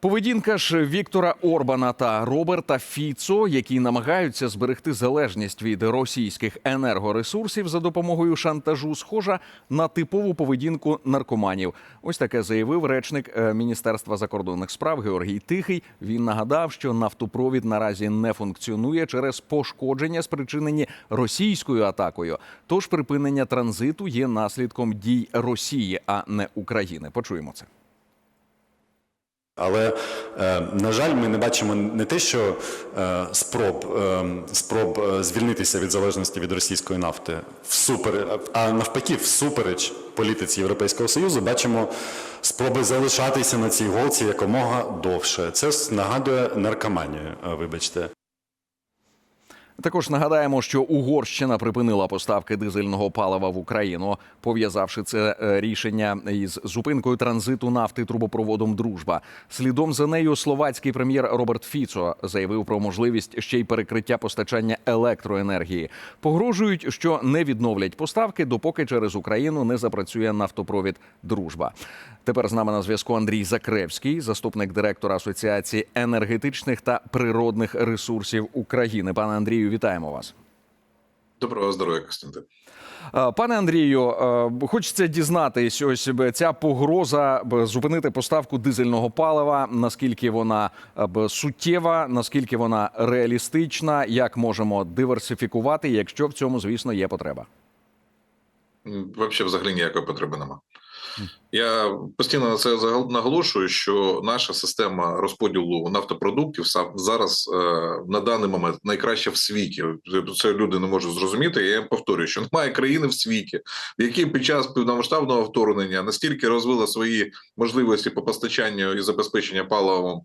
Поведінка ж Віктора Орбана та Роберта Фіцо, які намагаються зберегти залежність від російських енергоресурсів за допомогою шантажу, схожа на типову поведінку наркоманів. Ось таке заявив речник е, Міністерства закордонних справ Георгій Тихий. Він нагадав, що нафтопровід наразі не функціонує через пошкодження, спричинені російською атакою. Тож припинення транзиту є наслідком дій Росії, а не України. Почуємо це. Але е, на жаль, ми не бачимо не те, що е, спроб, е, спроб звільнитися від залежності від російської нафти всупер, а навпаки, всупереч політиці Європейського союзу, бачимо спроби залишатися на цій голці якомога довше. Це нагадує наркоманію. Вибачте. Також нагадаємо, що Угорщина припинила поставки дизельного палива в Україну, пов'язавши це е, рішення із зупинкою транзиту нафти трубопроводом Дружба. Слідом за нею словацький прем'єр Роберт Фіцо заявив про можливість ще й перекриття постачання електроенергії. Погрожують, що не відновлять поставки, допоки через Україну не запрацює нафтопровід Дружба. Тепер з нами на зв'язку Андрій Закревський, заступник директора Асоціації енергетичних та природних ресурсів України. Пане Андрію, вітаємо вас. Доброго здоров'я, Костянтин. Е, Пане Андрію, е, хочеться дізнатись, ось ця погроза зупинити поставку дизельного палива. Наскільки вона е, суттєва, наскільки вона реалістична, як можемо диверсифікувати, якщо в цьому, звісно, є потреба. Вообще, взагалі ніякої потреби нема. Я постійно на це наголошую, що наша система розподілу нафтопродуктів зараз е, на даний момент найкраща в світі. Це люди не можуть зрозуміти. Я їм повторюю, що немає країни в світі, в якій під час повномасштабного вторгнення настільки розвила свої можливості по постачанню і забезпечення паливом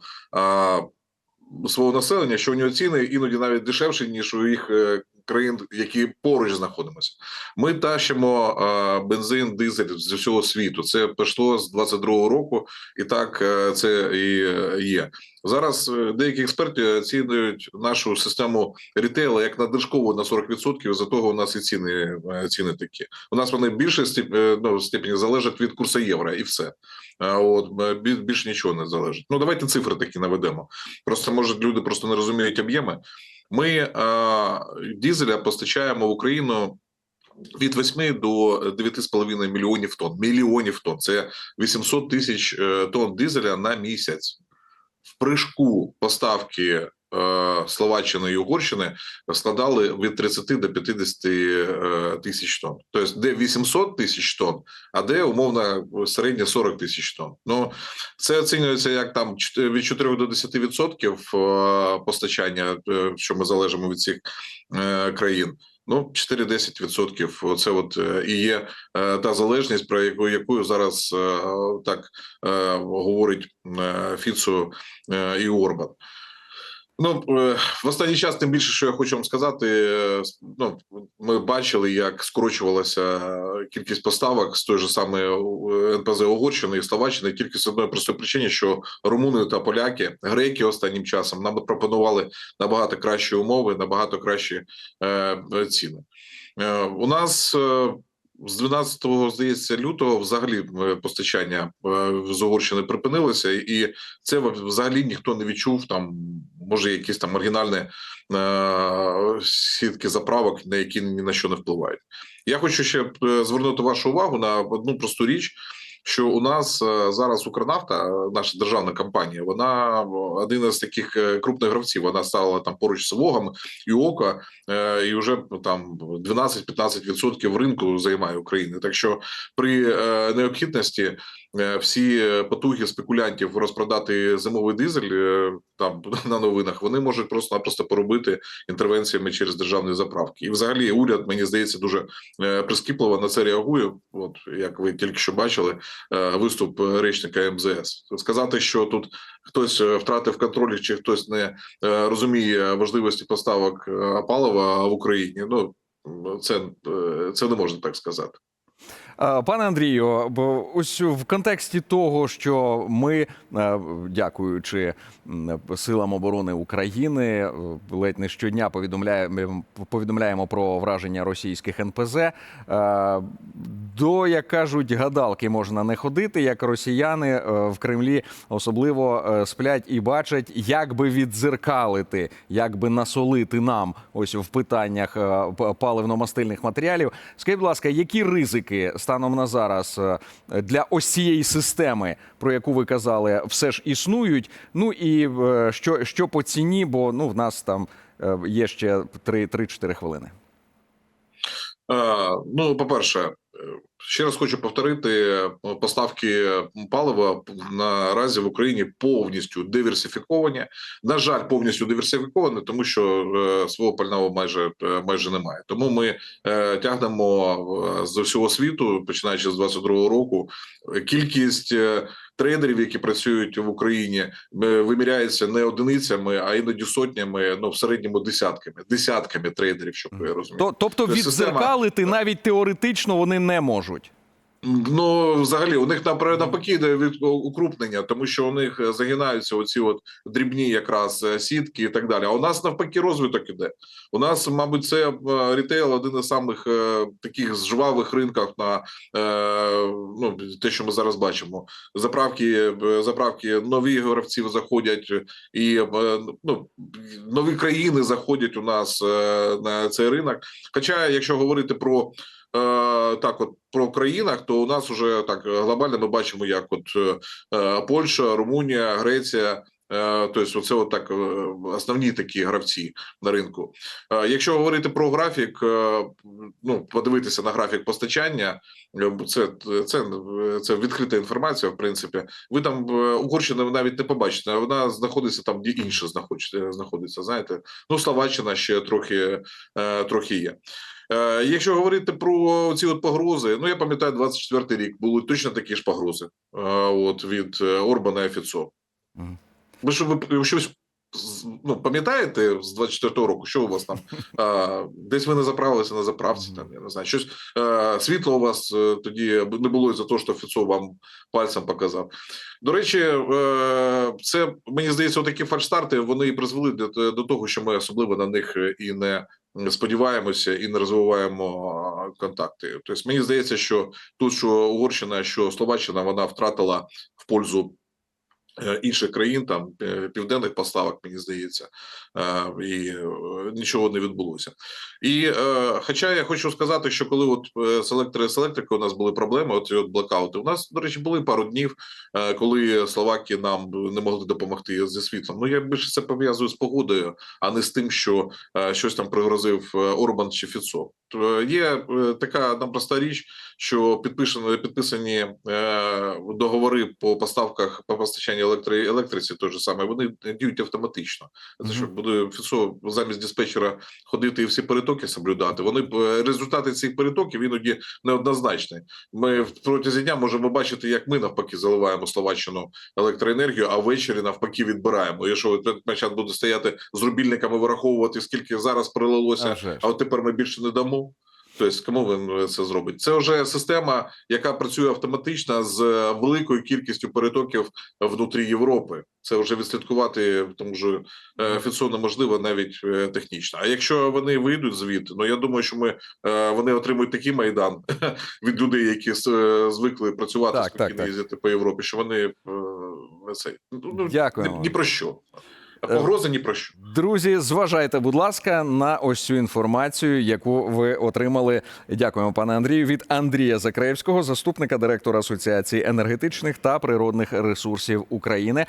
свого населення, що у нього ціни іноді навіть дешевші, ніж у їх е, країн, які поруч знаходимося. Ми тащимо е, бензин, дизель з всього світу. Це пішло з 22-го року, і так е, це і е, є. Зараз деякі експерти оцінюють нашу систему рітейла як надлишкову на 40%, За того у нас і ціни ціни такі. У нас вони більше ну, степені залежать від курсу євро, і все. От е, бі- більш нічого не залежить. Ну давайте цифри такі наведемо. Просто може люди просто не розуміють об'єми. Ми е, дизеля постачаємо в Україну від 8 до 9,5 мільйонів тонн. Мільйонів тонн. Це 800 тисяч е, тонн дизеля на місяць. В прыжку поставки Словаччини і Угорщини складали від 30 до 50 е, тисяч тонн. Тобто, де 800 тисяч тонн, а де умовно середньо 40 тисяч тонн. Ну це оцінюється як там від 4 до 10 відсотків е, постачання, е, що ми залежимо від цих е, країн. Ну, 4-10 відсотків. Це от е, і є е, та залежність, про яку яку зараз е, так е, говорить е, Фіцо е, і Орбан. Ну е, в останній час, тим більше, що я хочу вам сказати, е, ну ми бачили, як скорочувалася кількість поставок з той же самої е, НПЗ Угорщини і Словаччини, тільки з одної простої причини, що румуни та поляки, греки останнім часом нам пропонували набагато кращі умови, набагато кращі е, ціни. Е, у нас е, з 12 здається лютого взагалі постачання з Угорщини припинилося, і це взагалі ніхто не відчув. Там може якісь там маргінальні е, сітки заправок, на які ні на що не впливають. Я хочу ще е, звернути вашу увагу на одну просту річ. Що у нас е, зараз Укрнафта, е, наша державна компанія, вона один із таких крупних гравців. Вона стала там поруч з Вогом і ОКА, і вже там 12-15% ринку займає Україна. Так що при необхідності всі потуги спекулянтів розпродати зимовий дизель е, там на новинах, вони можуть просто-напросто поробити інтервенціями через державні заправки. І взагалі уряд мені здається дуже е, прискіпливо на це реагує. От як ви тільки що бачили, е, виступ речника МЗС. Сказати, що тут хтось е, втратив контроль, чи хтось не е, розуміє важливості поставок е, палива в Україні. Ну це, е, це не можна так сказати. Пане Андрію, ось в контексті того, що ми, е, дякуючи силам оборони України, е, ледь не щодня повідомляємо, повідомляємо про враження російських НПЗ. е, До, як кажуть, гадалки можна не ходити, як росіяни в Кремлі особливо сплять і бачать, як би віддзеркалити, як би насолити нам ось в питаннях паливно-мастильних матеріалів. Скажіть, будь ласка, які ризики станом на зараз е, для ось цієї системи, про яку ви казали, все ж існують? Ну і е, що, що по ціні, бо ну в нас там е, є ще 3-4 хвилини. Ну, по-перше, е, ще раз хочу повторити: е, поставки палива наразі в Україні повністю диверсифіковані. На жаль, повністю диверсифіковані, тому що е, свого пального майже е, майже немає. Тому ми тягнемо з всього світу, починаючи з 22-го року, кількість. Трейдерів, які працюють в Україні, е, виміряється не одиницями, а іноді сотнями, ну в середньому десятками, десятками трейдерів, щоб ви розуміли. То, тобто віддзеркалити навіть теоретично вони не можуть. Ну, взагалі, у них навпаки йде від укрупнення, тому що у них е, загинаються оці от дрібні якраз е, сітки і так далі. А у нас навпаки розвиток іде. У нас, мабуть, це е, рітейл один із самих таких жвавих ринках на ну, те, що ми зараз бачимо. Заправки, заправки нові гравці заходять, і е, ну, нові країни заходять у нас на цей ринок. Хоча, якщо говорити про так, от про країнах, то у нас вже так глобально ми бачимо, як от е, е, Польща, Румунія, Греція. Е, Тобто, це от так е, основні такі гравці на ринку. Е, Якщо говорити про графік, ну подивитися на графік постачання, це це, це відкрита інформація. В принципі, ви там Угорщина навіть не побачите. Вона знаходиться там, де інше знаходиться. Знаєте, ну Словаччина ще трохи, трохи є. Якщо говорити про ці от погрози, ну я пам'ятаю, 24 рік були точно такі ж погрози. От від Орбана і Фіцо. Мгм. Ви що ви щось ну, пам'ятаєте з 24-го року, що у вас там? А, десь ви не заправилися на заправці, там я не знаю. Щось е, світло у вас е, тоді не було із-за того, що Фіцо вам пальцем показав. До речі, е, це мені здається, такі фальштарти вони і призвели до, до того, що ми особливо на них е, і не сподіваємося і не розвиваємо контакти. Тобто мені здається, що тут що Угорщина, що Словаччина вона втратила в пользу. Е, Інших країн там е, південних поставок, мені здається, е, і нічого не відбулося. І хоча я хочу сказати, що коли от з електри з електрикою у нас були проблеми, от от блокаути, у нас, до речі, були пару днів, коли словаки нам не могли допомогти зі світлом. Ну я більше це пов'язую з погодою, а не з тим, що щось там пригрозив Орбан чи Фіцо. Є така нам проста річ, що підписані підписані договори по поставках по постачанню електри, електриці, то же саме, вони діють автоматично. Це Мгм. що буде Фіцо замість диспетчера ходити і всі перетоки соблюдати. Вони е, результати цих перетоків іноді неоднозначні. Ми в протязі дня можемо бачити, як ми навпаки заливаємо Словаччину електроенергію, а ввечері навпаки відбираємо. І що почат буде стояти з рубільниками, вираховувати скільки зараз А прилилося, ж. а от тепер ми більше не дамо. Тобто, кому він це зробить? Це вже система, яка працює автоматично з великою кількістю перетоків внутрі Європи. Це вже відслідкувати, тому що е, Фіцо неможливо навіть е, технічно. А якщо вони вийдуть звідти, ну я думаю, що ми е, вони отримують такий майдан від людей, які е, звикли працювати Так, так, спокійно так. їздити по Європі, що вони е, це ну, ну, ні, ні про що. Е, Погрози ні про що. Друзі, зважайте, будь ласка, на ось цю інформацію, яку ви отримали. Дякуємо, пане Андрію. Від Андрія Закревського, заступника директора Асоціації енергетичних та природних ресурсів України.